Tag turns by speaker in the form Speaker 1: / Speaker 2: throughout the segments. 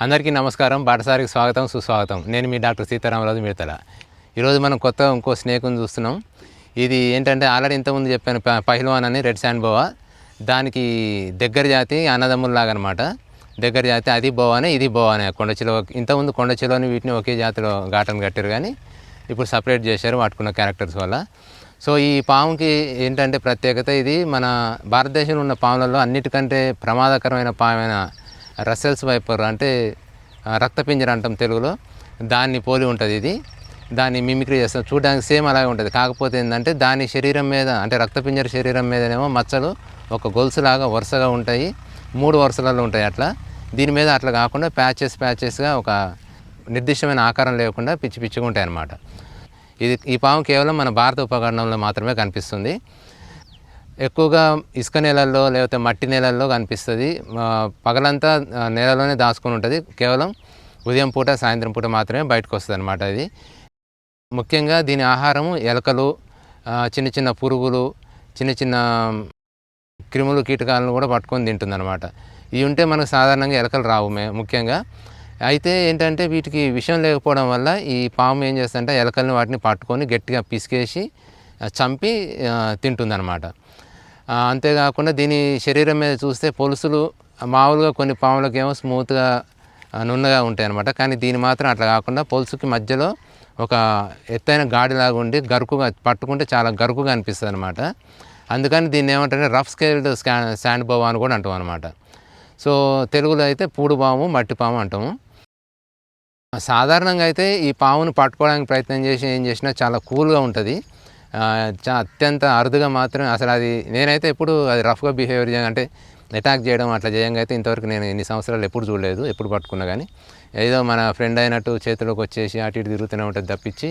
Speaker 1: అందరికీ నమస్కారం. బాటసారికి స్వాగతం సుస్వాగతం. నేను మీ డాక్టర్ సీతారామరాజు మిడతల. ఈరోజు మనం కొత్త ఇంకో స్నేక్ని చూస్తున్నాం. ఇది ఏంటంటే ఆల్రెడీ ఇంతకుముందు చెప్పాను ప- పహిల్వాన్ అని రెడ్ శాండ్ బోవా దానికి దగ్గర జాతి అన్నదమ్ముల్లాగా అనమాట దగ్గర జాతి అది బోవానే ఇది బోవానే కొండచిలో ఇంతకుముందు కొండచిలోని వీటిని ఒకే జాతిలో ఘాటను కట్టారు కానీ ఇప్పుడు సపరేట్ చేశారు వాటికున్న క్యారెక్టర్స్ వల్ల. సో ఈ పాముకి ఏంటంటే ప్రత్యేకత ఇది మన భారతదేశంలో ఉన్న పాములలో అన్నిటికంటే ప్రమాదకరమైన పామైన రసెల్స్ వైపర్ అంటే రక్తపింజర అంటాం తెలుగులో. దాన్ని పోలి ఉంటుంది ఇది. దాన్ని మిమిక్రీ చేస్తాం చూడడానికి సేమ్ అలాగే ఉంటుంది. కాకపోతే ఏంటంటే దాని శరీరం మీద అంటే రక్తపింజర శరీరం మీదనేమో మచ్చలు ఒక గొలుసులాగా వరుసగా ఉంటాయి. మూడు వరుసలలో ఉంటాయి అట్లా. దీని మీద అట్లా కాకుండా ప్యాచెస్ ప్యాచెస్గా ఒక నిర్దిష్టమైన ఆకారం లేకుండా పిచ్చి పిచ్చిగా ఉంటాయి అన్నమాట ఇది ఈ పాము కేవలం మన భారత ఉపఖండంలో మాత్రమే కనిపిస్తుంది. ఎక్కువగా ఇసుక నేలల్లో లేకపోతే మట్టి నేలల్లో కనిపిస్తుంది. పగలంతా నేలలోనే దాచుకొని ఉంటుంది. కేవలం ఉదయం పూట సాయంత్రం పూట మాత్రమే బయటకు వస్తుంది అనమాట ఇది ముఖ్యంగా దీని ఆహారము ఎలకలు చిన్న చిన్న పురుగులు చిన్న చిన్న క్రిములు కీటకాలను కూడా పట్టుకొని తింటుంది అనమాట ఇవి ఉంటే మనకు సాధారణంగా ఎలకలు రావు ముఖ్యంగా. అయితే ఏంటంటే వీటికి విషయం లేకపోవడం వల్ల ఈ పాము ఏం చేస్తుందంటే ఎలకల్ని వాటిని పట్టుకొని గట్టిగా పిసికేసి చంపి తింటుంది అనమాట అంతేకాకుండా దీని శరీరం మీద చూస్తే పొలుసులు మామూలుగా కొన్ని పాములకు ఏమో స్మూత్గా నున్నగా ఉంటాయి అనమాట కానీ దీని మాత్రం అట్లా కాకుండా పొలుసుకి మధ్యలో ఒక ఎత్తైన గాడిలాగా ఉండి గరుకుగా పట్టుకుంటే చాలా గరుకుగా అనిపిస్తుంది అనమాట అందుకని దీన్ని ఏమంటారంటే రఫ్ స్కేల్డ్ స్కా శాండ్ బాబు అని కూడా అంటాం అనమాట సో తెలుగులో అయితే పూడు పాము మట్టి పాము అంటాము. సాధారణంగా అయితే ఈ పామును పట్టుకోవడానికి ప్రయత్నం చేసి ఏం చేసినా చాలా కూల్గా ఉంటుంది. అత్యంత అరుదుగా మాత్రం అసలు అది నేనైతే ఎప్పుడు అది రఫ్గా బిహేవియర్ చేయ అంటే అటాక్ చేయడం అట్లా చేయంగా అయితే ఇంతవరకు నేను ఇన్ని సంవత్సరాలు ఎప్పుడు చూడలేదు ఎప్పుడు పట్టుకున్నా కానీ. ఏదో మన ఫ్రెండ్ అయినట్టు చేతిలోకి వచ్చేసి అటు ఇటు తిరుగుతూనే ఉంటుంది తప్పించి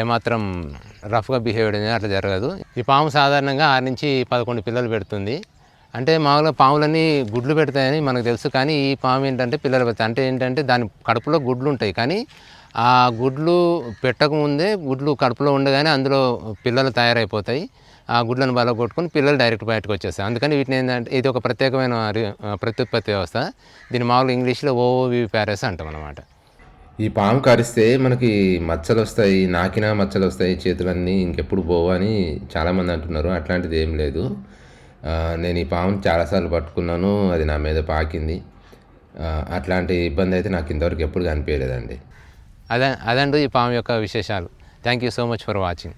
Speaker 1: ఏమాత్రం రఫ్గా బిహేవియర్ అనేది అట్లా జరగదు. ఈ పాము సాధారణంగా ఆరు నుంచి పదకొండు పిల్లలు పెడుతుంది. అంటే మామూలుగా పాములన్నీ గుడ్లు పెడతాయని మనకు తెలుసు కానీ ఈ పాము ఏంటంటే పిల్లలు పెడతాయి. అంటే ఏంటంటే దాని కడుపులో గుడ్లు ఉంటాయి. కానీ ఆ గుడ్లు పెట్టకముందే గుడ్లు కడుపులో ఉండగానే అందులో పిల్లలు తయారైపోతాయి. ఆ గుడ్లను బల కొట్టుకుని పిల్లలు డైరెక్ట్ బయటకు వచ్చేస్తాయి. అందుకని వీటిని ఏంటంటే ఇది ఒక ప్రత్యేకమైన ప్రత్యుత్పత్తి వ్యవస్థ. దీని మామూలుగా ఇంగ్లీష్లో ఓఓవి ప్యారెస్ అంటాం అనమాట
Speaker 2: ఈ పాము కరిస్తే మనకి మచ్చలు వస్తాయి నాకినా మచ్చలు వస్తాయి చేతులన్నీ ఇంకెప్పుడు పోవు అని చాలామంది అంటున్నారు. అట్లాంటిది ఏం లేదు. నేను ఈ పాము చాలాసార్లు పట్టుకున్నాను అది నా మీద పాకింది. అట్లాంటి ఇబ్బంది అయితే నాకు ఇంతవరకు ఎప్పుడు కనిపించలేదండి.
Speaker 1: అదే అదండి ఈ పాము యొక్క విశేషాలు. Thank you so much for watching